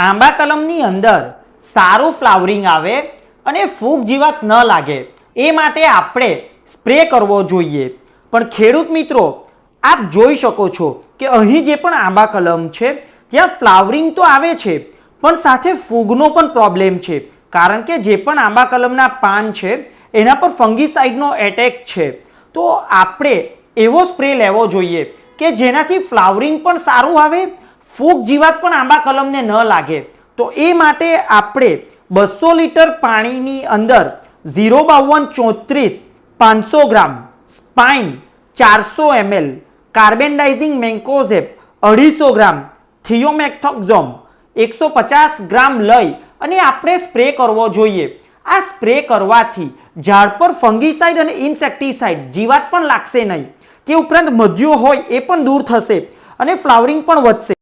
આંબા કલમની અંદર સારું ફ્લાવરિંગ આવે અને ફૂગ જીવાત ન લાગે. એ માટે આપણે સ્પ્રે કરવો જોઈએ. પણ ખેડૂત મિત્રો, આપ જોઈ શકો છો કે અહીં જે પણ આંબા કલમ છે, ત્યાં ફ્લાવરિંગ તો આવે છે, પણ સાથે ફૂગનો પણ પ્રોબ્લેમ છે. કારણ કે જે પણ આંબા કલમના પાન છે, એના પર ફંગીસાઇડનો એટેક છે. તો આપણે એવો સ્પ્રે લેવો જોઈએ કે જેનાથી ફ્લાવરિંગ પણ સારું આવે ફૂગ જીવાત પણ આંબા કલમને ન લાગે. તો એ માટે આપણે બસો લીટર પાણીની અંદર ઝીરો બાવન ચોત્રીસ પાંચસો ગ્રામ સ્પાઇન ચારસો એમએલ, કાર્બેન્ડાઇઝિંગ મેન્કોઝેપ અઢીસો ગ્રામ થિયોમેક્થોક્ઝોમ એકસો પચાસ ગ્રામ લઈ અને આપણે સ્પ્રે કરવો જોઈએ. આ સ્પ્રે કરવાથી ઝાડ પર ફંગીસાઇડ અને ઇન્સેક્ટિસાઇડ જીવાત પણ લાગશે નહીં. તે ઉપરાંત મધ્યો હોય એ પણ દૂર થશે અને ફ્લાવરિંગ પણ વધશે.